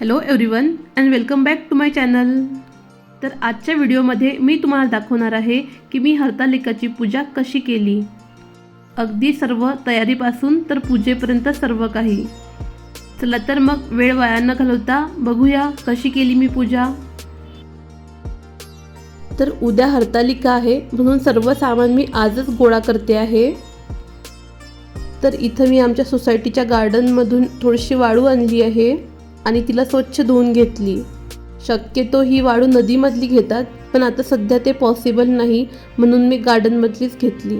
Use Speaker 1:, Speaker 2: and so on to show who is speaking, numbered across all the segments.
Speaker 1: Hello everyone and welcome back to my channel तर आजच्या व्हिडिओमध्ये मी तुम्हाला दाखवणार आहे की मी हरतालिकाची पूजा कशी केली. अगदी सर्व तयारीपासून तर पूजेपर्यंत सर्व काही. चला तर मग वेळ वाया न घालवता बघूया कशी केली मी पूजा. तर उद्या हरतालिका आहे म्हणून सर्व सामान मी आजच गोळा करते आहे. तर इथं मी आमच्या सोसायटीच्या गार्डनमधून थोडीशी वाळू आणली आहे. आणि तिला स्वच्छ धुवून घेतली. शक्यतो ही वाळू नदीमधली घेतात पण आता सध्या ते पॉसिबल नाही म्हणून मी गार्डनमधलीच घेतली.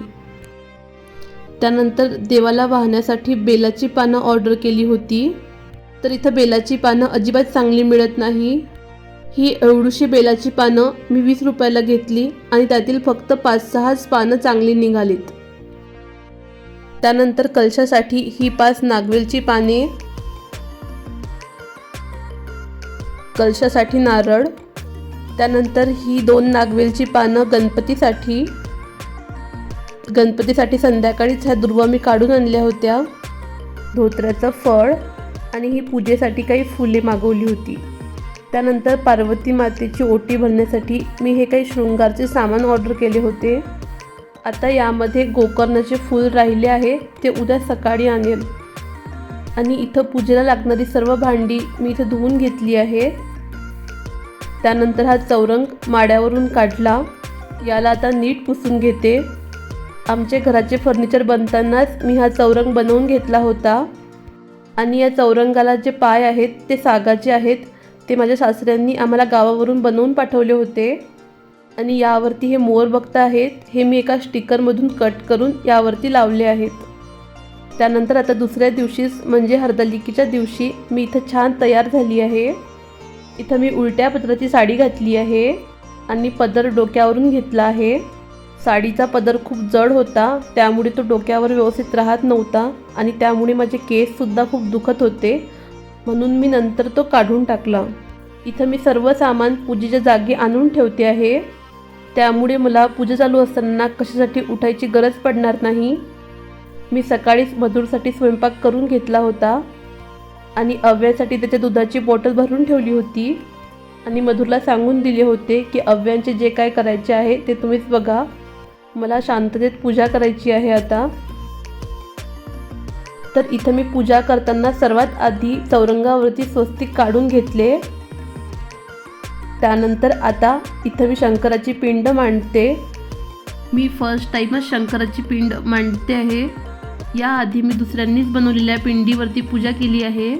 Speaker 1: त्यानंतर देवाला वाहण्यासाठी बेलाची पानं ऑर्डर केली होती. तर इथं बेलाची पानं अजिबात चांगली मिळत नाही. ही एवढीशी बेलाची पानं मी वीस रुपयाला घेतली आणि त्यातील फक्त पाच सहाच पानं चांगली निघालीत. त्यानंतर कलशासाठी ही पाच नागवेलची पाने कलशासाठी नारळ त्यानंतर ही दोन नागवेलची पानं गणपतीसाठी गणपतीसाठी संध्याकाळीच ह्या दुर्वा मी काढून आणल्या होत्या. धोत्र्याचं फळ आणि ही पूजेसाठी काही फुले मागवली होती. त्यानंतर पार्वती मातेची ओटी भरण्यासाठी मी हे काही शृंगारचे सामान ऑर्डर केले होते. आता यामध्ये गोकर्णाचे फूल राहिले आहे ते उद्या सकाळी आणेल. आणि इथं पूजेला लागणारी सर्व भांडी मी इथं धुवून घेतली आहे. त्यानंतर हा चौरंग माड्यावरून काढला. याला आता नीट पुसून घेते. आमचे घराचे फर्निचर बनतानाच मी हा चौरंग बनवून घेतला होता. आणि या चौरंगाला जे पाय आहेत ते सागाचे आहेत ते माझ्या सासऱ्यांनी आम्हाला गावावरून बनवून पाठवले होते. आणि यावरती हे मोर बघता आहेत हे मी एका स्टिकरमधून कट करून यावरती लावले आहेत. त्यानंतर आता दुसऱ्या दिवशीच म्हणजे हरदलिकीच्या दिवशी मी इथं छान तयार झाली आहे. इथं मी उलट्या पदराची साडी घातली आहे आणि पदर डोक्यावरून घेतला आहे. साडीचा पदर खूप जड होता त्यामुळे तो डोक्यावर व्यवस्थित राहत नव्हता आणि त्यामुळे माझे केससुद्धा खूप दुखत होते. म्हणून मी नंतर तो काढून टाकला. इथं मी सर्व सामान पूजेच्या जागी आणून ठेवते आहे. त्यामुळे मला पूजा चालू असताना कशासाठी उठायची गरज पडणार नाही. मी सकाळीच मधुरसाठी स्वयंपाक करून घेतला होता आणि अव्यासाठी त्याच्या दुधाची बॉटल भरून ठेवली होती. आणि मधुरला सांगून दिले होते की अव्यांचे जे काय करायचे आहे ते तुम्हीच बघा. मला शांततेत पूजा करायची आहे आता. तर इथं मी पूजा करताना सर्वात आधी चौरंगावरती स्वस्तिक काढून घेतले. त्यानंतर आता इथं मी शंकराची पिंड मांडते. मी फर्स्ट टाईमच शंकराची पिंड मांडते आहे. याआधी मी दुसऱ्यांनीच बनवलेल्या पिंडीवरती पूजा केली आहे.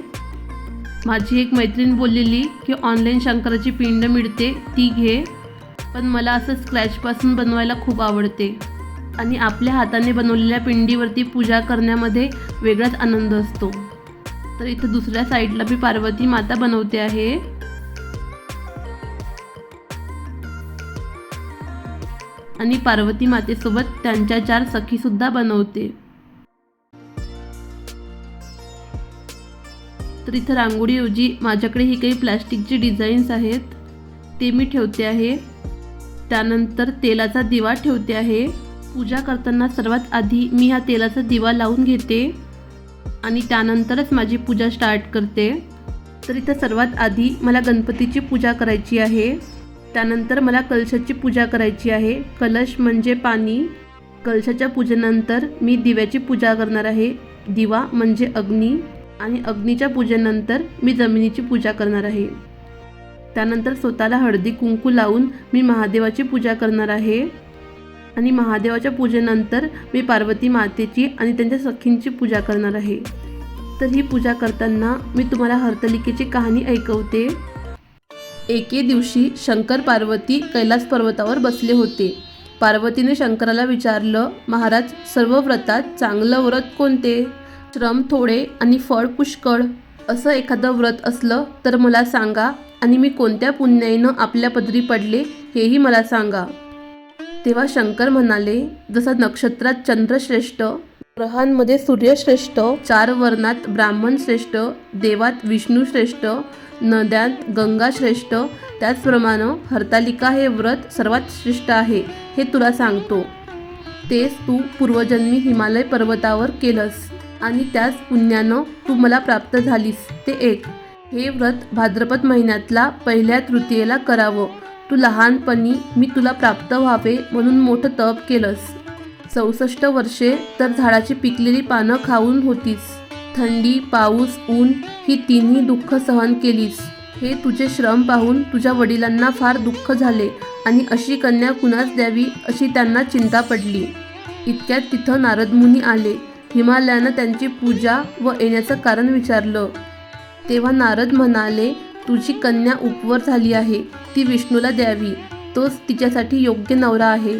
Speaker 1: माझी एक मैत्रीण बोललेली की ऑनलाईन शंकराची पिंड मिळते ती घे. पण मला असं स्क्रॅचपासून बनवायला खूप आवडते. आणि आपल्या हाताने बनवलेल्या पिंडीवरती पूजा करण्यामध्ये वेगळाच आनंद असतो. तर इथं दुसऱ्या साईडला मी पार्वती माता बनवते आहे. आणि पार्वती मातेसोबत त्यांच्या चार सखीसुद्धा बनवते. तर इथं रांगोळीऐवजी माझ्याकडे ही काही प्लॅस्टिकची डिझाईन्स आहेत. ते मी ठेवते आहे. त्यानंतर तेलाचा दिवा ठेवते आहे. पूजा करताना सर्वात आधी मी हा तेलाचा दिवा लावून घेते आणि त्यानंतरच माझी पूजा स्टार्ट करते. तर इथं सर्वात आधी मला गणपतीची पूजा करायची आहे. त्यानंतर मला कलशाची पूजा करायची आहे. कलश म्हणजे पाणी. कलशाच्या पूजेनंतर मी दिव्याची पूजा करणार आहे. दिवा म्हणजे अग्नी. आणि अग्नीच्या पूजेनंतर मी जमिनीची पूजा करणार आहे. त्यानंतर स्वतःला हळदी कुंकू लावून मी महादेवाची पूजा करणार आहे. आणि महादेवाच्या पूजेनंतर मी पार्वती मातेची आणि त्यांच्या सखींची पूजा करणार आहे. तर ही पूजा करताना मी तुम्हाला हरतलिकेची कहाणी ऐकवते. एके दिवशी शंकर पार्वती कैलास पर्वतावर बसले होते. पार्वतीने शंकराला विचारलं महाराज सर्व व्रतात चांगलं व्रत कोणते? श्रम थोडे आणि फळ पुष्कळ असं एखादं व्रत असलं तर मला सांगा आणि मी कोणत्या पुण्याईनं आपल्या पदरी पडले हेही मला सांगा. तेव्हा शंकर म्हणाले जसा नक्षत्रात चंद्र श्रेष्ठ ग्रहांमध्ये सूर्यश्रेष्ठ चार वर्णात ब्राह्मण श्रेष्ठ देवात विष्णू श्रेष्ठ नद्यात गंगा श्रेष्ठ त्याचप्रमाणे हरतालिका हे व्रत सर्वात श्रेष्ठ आहे हे तुला सांगतो. तेच तू पूर्वजन्मी हिमालय पर्वतावर केलंस. आणि त्याच पुण्यानं तू मला प्राप्त झालीस ते एक. हे व्रत भाद्रपद महिन्यातला पहिल्या तृतीयेला करावं. तू लहानपणी मी तुला प्राप्त व्हावे म्हणून मोठं तप केलंस. चौसष्ट वर्षे तर झाडाची पिकलेली पानं खाऊन होतीस. थंडी पाऊस ऊन ही तिन्ही दुःख सहन केलीस. हे तुझे श्रम पाहून तुझ्या वडिलांना फार दुःख झाले आणि अशी कन्या कुणास द्यावी अशी त्यांना चिंता पडली. इतक्यात तिथं नारदमुनी आले. हिमालयानं त्यांची पूजा व येण्याचं कारण विचारलं. तेव्हा नारद म्हणाले तुझी कन्या उपवर झाली आहे ती विष्णूला द्यावी. तोच तिच्यासाठी योग्य नवरा आहे.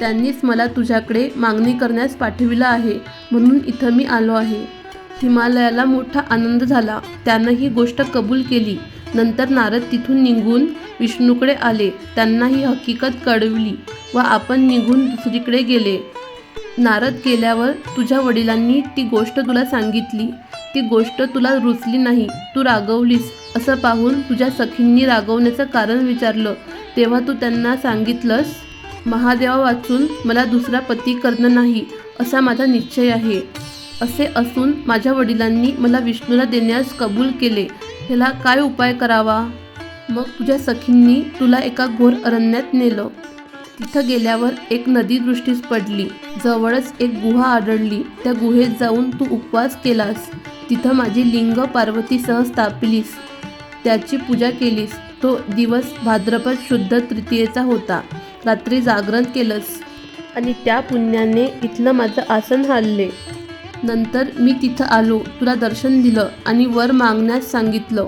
Speaker 1: त्यांनीच मला तुझ्याकडे मागणी करण्यास पाठविलं आहे म्हणून इथं मी आलो आहे. हिमालयाला मोठा आनंद झाला. त्यानं ही गोष्ट कबूल केली. नंतर नारद तिथून निघून विष्णूकडे आले. त्यांना ही हकीकत कळवली व आपण निघून दुसरीकडे गेले. नारद गेल्यावर तुझ्या वडिलांनी ती गोष्ट तुला सांगितली. ती गोष्ट तुला रुचली नाही. तू रागवलीस. असं पाहून तुझ्या सखींनी रागवण्याचं कारण विचारलं. तेव्हा तू त्यांना सांगितलंस महादेवा वाचून मला दुसरा पती करणं नाही. असा माझा निश्चय आहे. असे असून माझ्या वडिलांनी मला विष्णूला देण्यास कबूल केले. ह्याला काय उपाय करावा? मग तुझ्या सखींनी तुला एका घोर अरण्यात नेलं. तिथं गेल्यावर एक नदी दृष्टीस पडली. जवळच एक गुहा आढळली. त्या गुहेत जाऊन तू उपवास केलास. तिथं माझी लिंग पार्वतीसह स्थापिलीस. त्याची पूजा केलीस. तो दिवस भाद्रपद शुद्ध तृतीयेचा होता. रात्री जागरण केलंस. आणि त्या पुण्याने इथलं माझं आसन हालले नंतर मी तिथं आलो. तुला दर्शन दिलं आणि वर मागण्यास सांगितलं.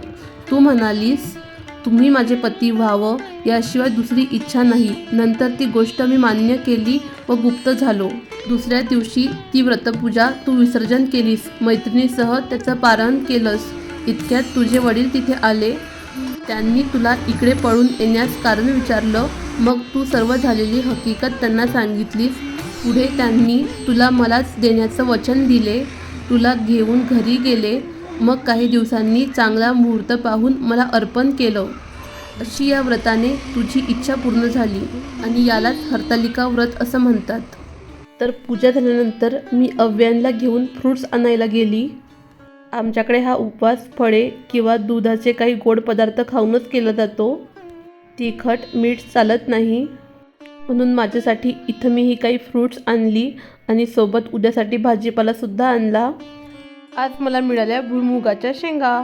Speaker 1: तू म्हणालीस तुम्ही माझे पती व्हावं याशिवाय दुसरी इच्छा नाही. नंतर ती गोष्ट मी मान्य केली व गुप्त झालो. दुसऱ्या दिवशी ती व्रतपूजा तू विसर्जन केलीस. मैत्रिणीसह त्याचं पारण केलंस. इतक्यात तुझे वडील तिथे आले. त्यांनी तुला इकडे पळून येण्यास कारण विचारलं. मग तू सर्व झालेली हकीकत त्यांना सांगितलीस. पुढे त्यांनी तुला मलाच देण्याचं वचन दिले. तुला घेऊन घरी गेले. मग काही दिवसांनी चांगला मुहूर्त पाहून मला अर्पण केलं. अशी या व्रताने तुझी इच्छा पूर्ण झाली आणि यालाच हरतालिका व्रत असं म्हणतात. तर पूजा झाल्यानंतर मी अव्यांना घेऊन फ्रूट्स आणायला गेली. आमच्याकडे हा उपवास फळे किंवा दुधाचे काही गोड पदार्थ खाऊनच केला जातो. तिखट मीठ चालत नाही. म्हणून माझ्यासाठी इथं मी ही काही फ्रूट्स आणली आणि सोबत उद्यासाठी भाजीपालासुद्धा आणला. आज मला मिळाल्या भुईमुगाच्या शेंगा.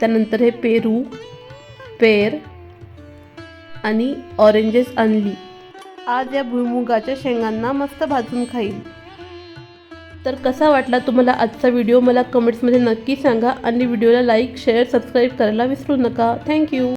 Speaker 1: त्यानंतर हे पेरू पेर आणि ऑरेंजेस आणली. आज या भुईमुगाच्या शेंगांना मस्त भाजून खाईल तर कसा वाटला तुम्हाला आजचा व्हिडिओ? मला कमेंट्समध्ये नक्की सांगा आणि व्हिडिओला लाईक शेअर सबस्क्राईब करायला विसरू नका. थँक्यू